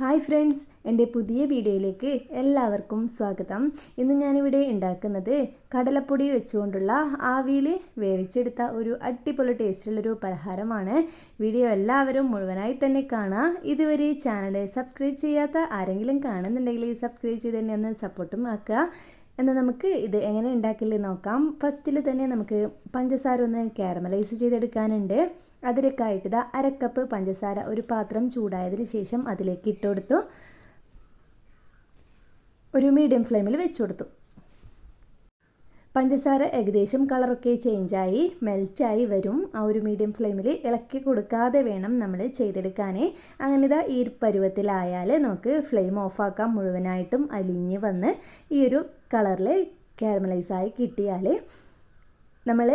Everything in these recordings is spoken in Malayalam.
ഹായ് ഫ്രണ്ട്സ് എന്റെ പുതിയ വീഡിയോയിലേക്ക് എല്ലാവർക്കും സ്വാഗതം. ഇന്ന് ഞാനിവിടെ ഉണ്ടാക്കുന്നത് കടലപ്പൊടി വെച്ചുകൊണ്ടുള്ള ആവിയിൽ വേവിച്ചെടുത്ത ഒരു അടിപൊളി ടേസ്റ്റുള്ളൊരു പലഹാരമാണ്. വീഡിയോ എല്ലാവരും മുഴുവനായി തന്നെ കാണാം ഇതുവരെ ചാനൽ സബ്സ്ക്രൈബ് ചെയ്യാത്ത ആരെങ്കിലും കാണുന്നുണ്ടെങ്കിൽ സബ്സ്ക്രൈബ് ചെയ്ത് തന്നെ ഒന്ന് സപ്പോർട്ടും ആക്കുക. എന്നാൽ നമുക്ക് ഇത് എങ്ങനെ ഉണ്ടാക്കില്ലേ നോക്കാം. ഫസ്റ്റിൽ തന്നെ നമുക്ക് പഞ്ചസാര ഒന്ന് കാരമലൈസ് ചെയ്തെടുക്കാനുണ്ട്. അതിലേക്കായിട്ട് ഇതാ അരക്കപ്പ് പഞ്ചസാര ഒരു പാത്രം ചൂടായതിന് ശേഷം അതിലേക്ക് ഇട്ട് കൊടുത്തു ഒരു മീഡിയം ഫ്ലെയിമിൽ വെച്ച് കൊടുത്തു പഞ്ചസാര ഏകദേശം കളറൊക്കെ ചേഞ്ചായി മെൽറ്റായി വരും. ആ ഒരു മീഡിയം ഫ്ലെയിമിൽ ഇളക്കി കൊടുക്കാതെ വേണം നമ്മൾ ചെയ്തെടുക്കാനേ. അങ്ങനെ ഇതാ ഈ പരുവത്തിലായാൽ നമുക്ക് ഫ്ലെയിം ഓഫാക്കാം മുഴുവനായിട്ടും അലിഞ്ഞ് വന്ന് ഈ ഒരു കളറിൽ കാരമലൈസായി കിട്ടിയാൽ നമ്മൾ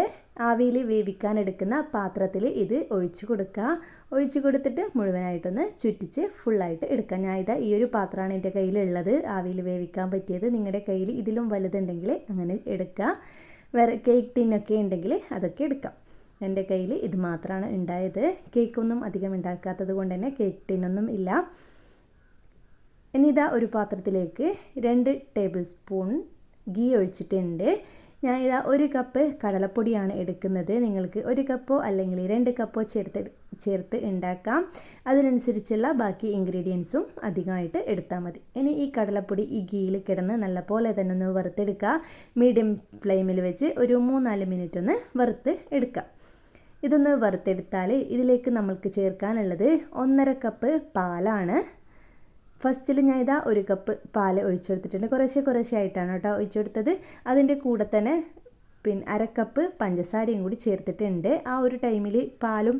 ആവിയിൽ വേവിക്കാൻ എടുക്കുന്ന പാത്രത്തിൽ ഇത് ഒഴിച്ചു കൊടുക്കുക. ഒഴിച്ചു കൊടുത്തിട്ട് മുഴുവനായിട്ടൊന്ന് ചുറ്റിച്ച് ഫുള്ളായിട്ട് എടുക്കുക. ഞാൻ ഇതാ ഈ ഒരു പാത്രമാണ് എന്റെ കയ്യിലുള്ളത്. ആവിയിൽ വേവിക്കാൻ പറ്റിയത് നിങ്ങളുടെ കയ്യിൽ ഇതിലും വലുതുണ്ടെങ്കിൽ അങ്ങനെ എടുക്കുക. വേറെ കേക്ക് ടിന്നൊക്കെ ഉണ്ടെങ്കിൽ അതൊക്കെ എടുക്കാം. എന്റെ കയ്യിൽ ഇത് മാത്രമാണ് ഉണ്ടായത്. കേക്കൊന്നും അധികം ഉണ്ടാക്കാത്തത് കൊണ്ട് തന്നെ കേക്ക് ടിന്നൊന്നും ഇല്ല. ഇനി ഇതാ ഒരു പാത്രത്തിലേക്ക് രണ്ട് ടേബിൾ സ്പൂൺ ഗീ ഒഴിച്ചിട്ടുണ്ട്. ഞാൻ ഇതാ ഒരു കപ്പ് കടലപ്പൊടിയാണ് എടുക്കുന്നത്. നിങ്ങൾക്ക് ഒരു കപ്പോ അല്ലെങ്കിൽ രണ്ട് കപ്പോ ചേർത്ത് ചേർത്ത് ഉണ്ടാക്കാം. അതിനനുസരിച്ചുള്ള ബാക്കി ഇൻഗ്രീഡിയൻസും അധികമായിട്ട് എടുത്താൽ മതി. ഇനി ഈ കടലപ്പൊടി ഈ ഗീയിൽ കിടന്ന് നല്ലപോലെ തന്നെ ഒന്ന് വറുത്തെടുക്കുക. മീഡിയം ഫ്ലെയിമിൽ വെച്ച് ഒരു മൂന്നാൽ മിനിറ്റ് ഒന്ന് വറുത്ത് എടുക്കുക. ഇതൊന്ന് വറുത്തെടുത്താൽ ഇതിലേക്ക് നമ്മൾക്ക് ചേർക്കാനുള്ളത് ഒന്നര കപ്പ് പാലാണ്. ഫസ്റ്റിൽ ഞാൻ ഇതാ ഒരു കപ്പ് പാൽ ഒഴിച്ചെടുത്തിട്ടുണ്ട്. കുറേശ്ശെ കുറേശ്ശെ ആയിട്ടാണ് കേട്ടോ ഒഴിച്ചെടുത്തത്. അതിന്റെ കൂടെ തന്നെ പിന്നെ അരക്കപ്പ് പഞ്ചസാരയും കൂടി ചേർത്തിട്ടുണ്ട്. ആ ഒരു ടൈമിൽ പാലും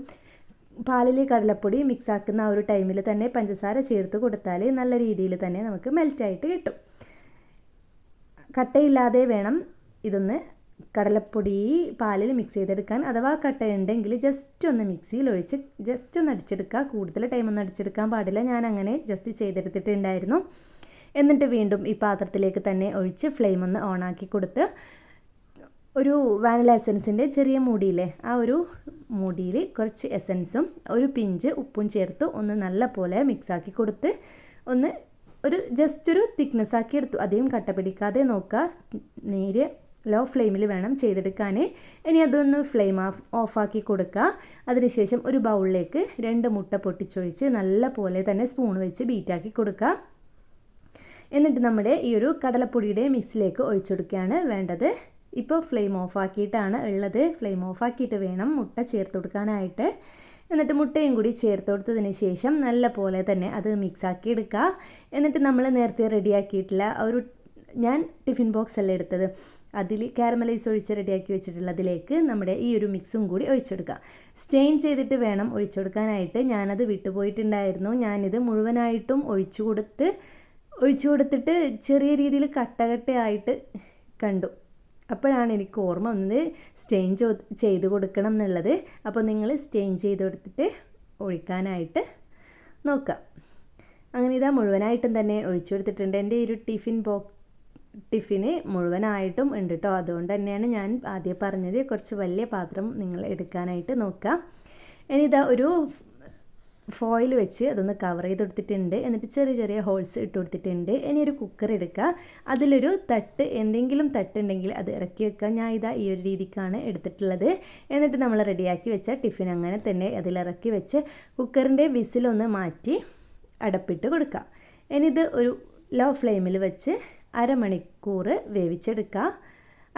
പാലിൽ കടലപ്പൊടി മിക്സ് ആക്കുന്ന ആ ഒരു ടൈമിൽ തന്നെ പഞ്ചസാര ചേർത്ത് കൊടുത്താൽ നല്ല രീതിയിൽ തന്നെ നമുക്ക് മെൽറ്റായിട്ട് കിട്ടും. കട്ടയില്ലാതെ വേണം ഇതൊന്ന് കടലപ്പൊടി പാലിൽ മിക്സ് ചെയ്തെടുക്കാൻ അഥവാ കട്ട ഉണ്ടെങ്കിൽ ജസ്റ്റ് ഒന്ന് മിക്സിയിൽ ഒഴിച്ച് ജസ്റ്റ് ഒന്ന് അടിച്ചെടുക്കുക. കൂടുതൽ ടൈം ഒന്നും അടിച്ചെടുക്കാൻ പാടില്ല. ഞാൻ അങ്ങനെ ജസ്റ്റ് ചെയ്തെടുത്തിട്ടുണ്ടായിരുന്നു. എന്നിട്ട് വീണ്ടും ഈ പാത്രത്തിലേക്ക് തന്നെ ഒഴിച്ച് ഫ്ലെയിം ഒന്ന് ഓണാക്കി കൊടുത്ത് ഒരു വാനില എസൻസിന്റെ ചെറിയ മൂടിയില്ലേ ആ ഒരു മൂടിയിൽ കുറച്ച് എസൻസും ഒരു പിഞ്ച് ഉപ്പും ചേർത്ത് ഒന്ന് നല്ല പോലെ മിക്സാക്കി കൊടുത്ത് ഒന്ന് ഒരു ജസ്റ്റ് ഒരു തിക്നെസ്സാക്കി എടുത്തു. അധികം കട്ട പിടിക്കാതെ നോക്കുക. നേരെ ലോ ഫ്ലെയിമിൽ വേണം ചെയ്തെടുക്കാൻ ഇനി അതൊന്ന് ഫ്ലെയിം ഓഫ് ഓഫാക്കി കൊടുക്കുക അതിനുശേഷം ഒരു ബൗളിലേക്ക് രണ്ട് മുട്ട പൊട്ടിച്ചൊഴിച്ച് നല്ല പോലെ തന്നെ സ്പൂൺ വെച്ച് ബീറ്റാക്കി കൊടുക്കുക എന്നിട്ട് നമ്മുടെ ഈ ഒരു കടലപ്പൊടിയുടെ മിക്സിലേക്ക് ഒഴിച്ചെടുക്കുകയാണ് വേണ്ടത്. ഇപ്പോൾ ഫ്ലെയിം ഓഫാക്കിയിട്ടാണ് ഉള്ളത്. ഫ്ലെയിം ഓഫാക്കിയിട്ട് വേണം മുട്ട ചേർത്ത് കൊടുക്കാനായിട്ട്. എന്നിട്ട് മുട്ടയും കൂടി ചേർത്ത് കൊടുത്തതിന് ശേഷം നല്ല പോലെ തന്നെ അത് മിക്സാക്കി എടുക്കുക എന്നിട്ട് നമ്മൾ നേരത്തെ റെഡിയാക്കിയിട്ടുള്ള ഒരു ഞാൻ ടിഫിൻ ബോക്സ് അല്ല എടുത്തത്. അതിൽ കാരമലൈസ് ഒഴിച്ച് റെഡിയാക്കി വെച്ചിട്ടുള്ളതിലേക്ക് നമ്മുടെ ഈ ഒരു മിക്സും കൂടി ഒഴിച്ചെടുക്കുക സ്റ്റെയിൻ ചെയ്തിട്ട് വേണം ഒഴിച്ചെടുക്കാനായിട്ട്. ഞാനത് വിട്ടുപോയിട്ടുണ്ടായിരുന്നു. ഞാനിത് മുഴുവനായിട്ടും ഒഴിച്ചു കൊടുത്ത് ഒഴിച്ചു കൊടുത്തിട്ട് ചെറിയ രീതിയിൽ കട്ടകട്ടയായിട്ട് കണ്ടു. അപ്പോഴാണ് എനിക്ക് ഓർമ്മ വന്നത് സ്റ്റെയിൻ ചെയ്ത് കൊടുക്കണം എന്നുള്ളത്. അപ്പോൾ നിങ്ങൾ സ്റ്റെയിൻ ചെയ്ത് കൊടുത്തിട്ട് ഒഴിക്കാനായിട്ട് നോക്കാം. അങ്ങനെ ഇതാ മുഴുവനായിട്ടും തന്നെ ഒഴിച്ചു കൊടുത്തിട്ടുണ്ട്. എന്റെ ഈ ഒരു ടിഫിൻ ബോക്സ് ടിഫിന് മുഴുവനായിട്ടും ഉണ്ട് കേട്ടോ അതുകൊണ്ട് തന്നെയാണ് ഞാൻ ആദ്യം പറഞ്ഞത് കുറച്ച് വലിയ പാത്രം നിങ്ങൾ എടുക്കാനായിട്ട് നോക്കുക. ഇനി ഇതാ ഒരു ഫോയിൽ വെച്ച് അതൊന്ന് കവർ ചെയ്ത് കൊടുത്തിട്ടുണ്ട്. എന്നിട്ട് ചെറിയ ചെറിയ ഹോൾസ് ഇട്ട് കൊടുത്തിട്ടുണ്ട്. ഇനി ഒരു കുക്കർ എടുക്കുക. അതിലൊരു തട്ട് എന്തെങ്കിലും തട്ടുണ്ടെങ്കിൽ അത് ഇറക്കി വെക്കുക. ഞാൻ ഇതാ ഈ ഒരു രീതിക്കാണ് എടുത്തിട്ടുള്ളത്. എന്നിട്ട് നമ്മൾ റെഡിയാക്കി വെച്ച ടിഫിൻ അങ്ങനെ തന്നെ അതിലിറക്കി വെച്ച് കുക്കറിന്റെ വിസിലൊന്ന് മാറ്റി അടപ്പിട്ട് കൊടുക്കുക. ഇനി ഇത് ഒരു ലോ ഫ്ലെയിമിൽ വെച്ച് അരമണിക്കൂർ വേവിച്ചെടുക്കുക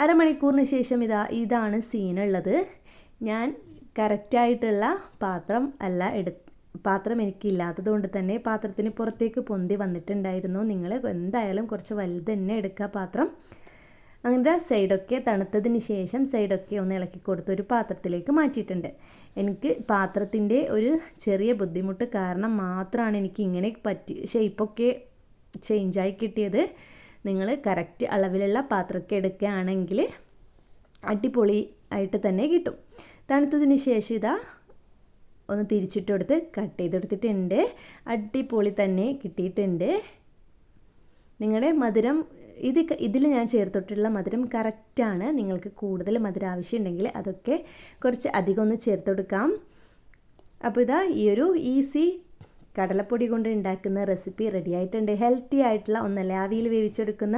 അരമണിക്കൂറിന് ശേഷം ഇതാ ഇതാണ് സീനുള്ളത്. ഞാൻ കറക്റ്റായിട്ടുള്ള പാത്രം അല്ല എടു പാത്രം എനിക്കില്ലാത്തത് കൊണ്ട് തന്നെ പാത്രത്തിന് പുറത്തേക്ക് പൊന്തി വന്നിട്ടുണ്ടായിരുന്നു. നിങ്ങൾ എന്തായാലും കുറച്ച് വലുത് തന്നെ എടുക്കുക പാത്രം. അങ്ങനത്തെ സൈഡൊക്കെ തണുത്തതിന് ശേഷം സൈഡൊക്കെ ഒന്ന് ഇളക്കി കൊടുത്ത് ഒരു പാത്രത്തിലേക്ക് മാറ്റിയിട്ടുണ്ട്. എനിക്ക് പാത്രത്തിന്റെ ഒരു ചെറിയ ബുദ്ധിമുട്ട് കാരണം മാത്രമാണ് എനിക്ക് ഇങ്ങനെ പറ്റി ഷേപ്പൊക്കെ ചേഞ്ചായി കിട്ടിയത്. നിങ്ങൾ കറക്റ്റ് അളവിലുള്ള പാത്രമൊക്കെ എടുക്കുകയാണെങ്കിൽ അടിപൊളി ആയിട്ട് തന്നെ കിട്ടും. തണുത്തതിന് ശേഷം ഇതാ ഒന്ന് തിരിച്ചിട്ട് കൊടുത്ത് കട്ട് ചെയ്തെടുത്തിട്ടുണ്ട് അടിപൊളി തന്നെ കിട്ടിയിട്ടുണ്ട്. നിങ്ങളുടെ മധുരം ഇത് ഇതിൽ ഞാൻ ചേർത്തിട്ടുള്ള മധുരം കറക്റ്റാണ് നിങ്ങൾക്ക് കൂടുതൽ മധുരം ആവശ്യമുണ്ടെങ്കിൽ അതൊക്കെ കുറച്ച് അധികം ഒന്ന് ചേർത്ത് കൊടുക്കാം. അപ്പോൾ ഇതാ ഈ ഒരു ഈസി കടലപ്പൊടി കൊണ്ട് ഉണ്ടാക്കുന്ന റെസിപ്പി റെഡി ആയിട്ടുണ്ട്. ഹെൽത്തി ആയിട്ടുള്ള ഒന്നല്ല? ആവിയിൽ വേവിച്ചെടുക്കുന്ന.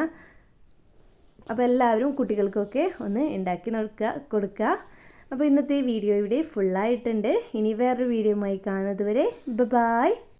അപ്പോൾ എല്ലാവരും കുട്ടികൾക്കൊക്കെ ഒന്ന് ഉണ്ടാക്കി നോക്കുക കൊടുക്കുക. അപ്പോൾ ഇന്നത്തെ വീഡിയോ ഇവിടെ ഫുള്ളായിട്ടുണ്ട് ഇനി വേറൊരു വീഡിയോയുമായി കാണുന്നത് വരെ ബൈ